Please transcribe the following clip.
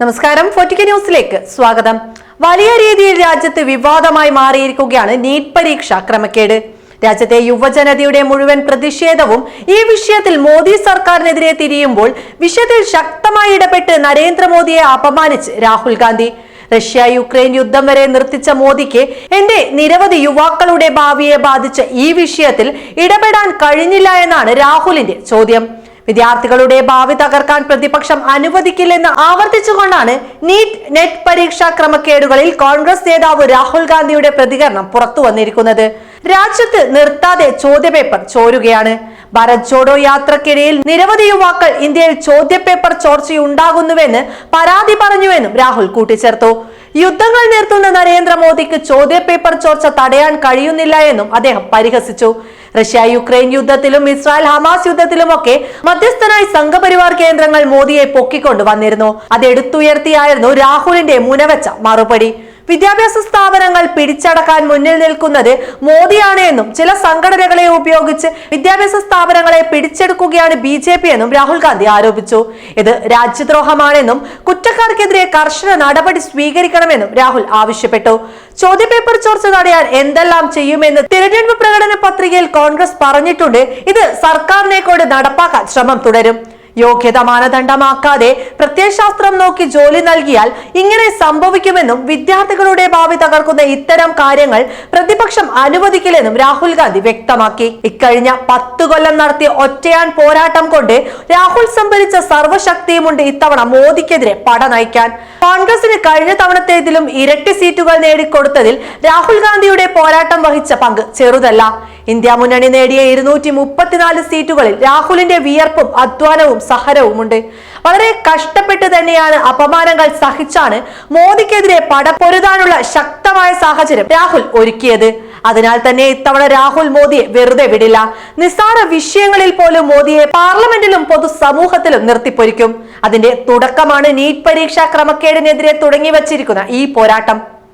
നമസ്കാരം. ഫോർട്ടിക്ക ന്യൂസിലേക്ക് സ്വാഗതം. വലിയ രീതിയിൽ രാജ്യത്ത് വിവാദമായി മാറിയിരിക്കുകയാണ് നീറ്റ് പരീക്ഷ ക്രമക്കേട്. രാജ്യത്തെ യുവജനതയുടെ മുഴുവൻ പ്രതിഷേധവും ഈ വിഷയത്തിൽ മോദി സർക്കാരിനെതിരെ തിരിയുമ്പോൾ വിഷയത്തിൽ ശക്തമായി ഇടപെട്ട് നരേന്ദ്രമോദിയെ അപമാനിച്ച് രാഹുൽ ഗാന്ധി. റഷ്യ യുക്രൈൻ യുദ്ധം വരെ നിർത്തിച്ച മോദിക്ക് എന്റെ നിരവധി യുവാക്കളുടെ ഭാവിയെ ബാധിച്ച ഈ വിഷയത്തിൽ ഇടപെടാൻ കഴിഞ്ഞില്ല എന്നാണ് രാഹുലിന്റെ ചോദ്യം. വിദ്യാർത്ഥികളുടെ ഭാവി തകർക്കാൻ പ്രതിപക്ഷം അനുവദിക്കില്ലെന്ന് ആവർത്തിച്ചുകൊണ്ടാണ് നീറ്റ് നെറ്റ് പരീക്ഷാ ക്രമക്കേടുകളിൽ കോൺഗ്രസ് നേതാവ് രാഹുൽ ഗാന്ധിയുടെ പ്രതികരണം പുറത്തു വന്നിരിക്കുന്നത്. രാജ്യത്ത് നിർത്താതെ ചോദ്യപേപ്പർ ചോരുകയാണ്. ഭാരത് ജോഡോ യാത്രക്കിടയിൽ നിരവധി യുവാക്കൾ ഇന്ത്യയിൽ ചോദ്യപേപ്പർ ചോർച്ചയുണ്ടാകുന്നുവെന്ന് പരാതി പറഞ്ഞുവെന്നും രാഹുൽ കൂട്ടിച്ചേർത്തു. യുദ്ധങ്ങൾ നിർത്തുന്ന നരേന്ദ്രമോദിക്ക് ചോദ്യപേപ്പർ ചോർച്ച തടയാൻ കഴിയുന്നില്ല എന്നും അദ്ദേഹം പരിഹസിച്ചു. റഷ്യ യുക്രൈൻ യുദ്ധത്തിലും ഇസ്രായേൽ ഹമാസ് യുദ്ധത്തിലുമൊക്കെ മധ്യസ്ഥനായി സംഘപരിവാർ കേന്ദ്രങ്ങൾ മോദിയെ പൊക്കിക്കൊണ്ടു വന്നിരുന്നു. അത് എടുത്തുയർത്തിയായിരുന്നു രാഹുലിന്റെ മുനവച്ച മറുപടി. വിദ്യാഭ്യാസ സ്ഥാപനങ്ങൾ പിടിച്ചടക്കാൻ മുന്നിൽ നിൽക്കുന്നത് മോദിയാണ് എന്നും ചില സംഘടനകളെ ഉപയോഗിച്ച് വിദ്യാഭ്യാസ സ്ഥാപനങ്ങളെ പിടിച്ചെടുക്കുകയാണ് ബി ജെ പി എന്നും രാഹുൽ ഗാന്ധി ആരോപിച്ചു. ഇത് രാജ്യദ്രോഹമാണെന്നും കുറ്റക്കാർക്കെതിരെ കർശന നടപടി സ്വീകരിക്കണമെന്നും രാഹുൽ ആവശ്യപ്പെട്ടു. ചോദ്യപേപ്പർ ചോർച്ച തടയാൻ എന്തെല്ലാം ചെയ്യുമെന്ന് തിരഞ്ഞെടുപ്പ് പ്രകടന പത്രികയിൽ കോൺഗ്രസ് പറഞ്ഞിട്ടുണ്ട്. ഇത് സർക്കാരിനെ കൊണ്ട് നടപ്പാക്കാൻ ശ്രമം തുടരും. യോഗ്യത മാനദണ്ഡമാക്കാതെ പ്രത്യയശാസ്ത്രം നോക്കി ജോലി നൽകിയാൽ ഇങ്ങനെ സംഭവിക്കുമെന്നും വിദ്യാർത്ഥികളുടെ ഭാവി തകർക്കുന്ന ഇത്തരം കാര്യങ്ങൾ പ്രതിപക്ഷം അനുവദിക്കില്ലെന്നും രാഹുൽ ഗാന്ധി വ്യക്തമാക്കി. ഇക്കഴിഞ്ഞ പത്തു കൊല്ലം നടത്തിയ ഒറ്റയാൻ പോരാട്ടം കൊണ്ട് രാഹുൽ സംഭരിച്ച സർവശക്തിയുമുണ്ട് ഇത്തവണ മോദിക്കെതിരെ പട നയിക്കാൻ. കോൺഗ്രസിന് കഴിഞ്ഞ തവണത്തേതിലും ഇരട്ടി സീറ്റുകൾ നേടിക്കൊടുത്തതിൽ രാഹുൽ ഗാന്ധിയുടെ പോരാട്ടം വഹിച്ച പങ്ക് ചെറുതല്ല. ഇന്ത്യ മുന്നണി നേടിയ ഇരുന്നൂറ്റി മുപ്പത്തിനാല് സീറ്റുകളിൽ രാഹുലിന്റെ വിയർപ്പും അധ്വാനവും സഹനവുമുണ്ട്. വളരെ കഷ്ടപ്പെട്ട് തന്നെയാണ് അപമാനങ്ങൾ സഹിച്ചാണ് മോദിക്കെതിരെ പടപ്പൊരുതാനുള്ള ശക്തമായ സാഹചര്യം രാഹുൽ ഒരുക്കിയത്. അതിനാൽ തന്നെ ഇത്തവണ രാഹുൽ മോദിയെ വെറുതെ വിടില്ല. നിസ്സാര വിഷയങ്ങളിൽ പോലും മോദിയെ പാർലമെന്റിലും പൊതുസമൂഹത്തിലും നിർത്തിപ്പൊരിക്കും. അതിന്റെ തുടക്കമാണ് നീറ്റ് പരീക്ഷാ ക്രമക്കേടിനെതിരെ തുടങ്ങി വച്ചിരിക്കുന്ന ഈ പോരാട്ടം.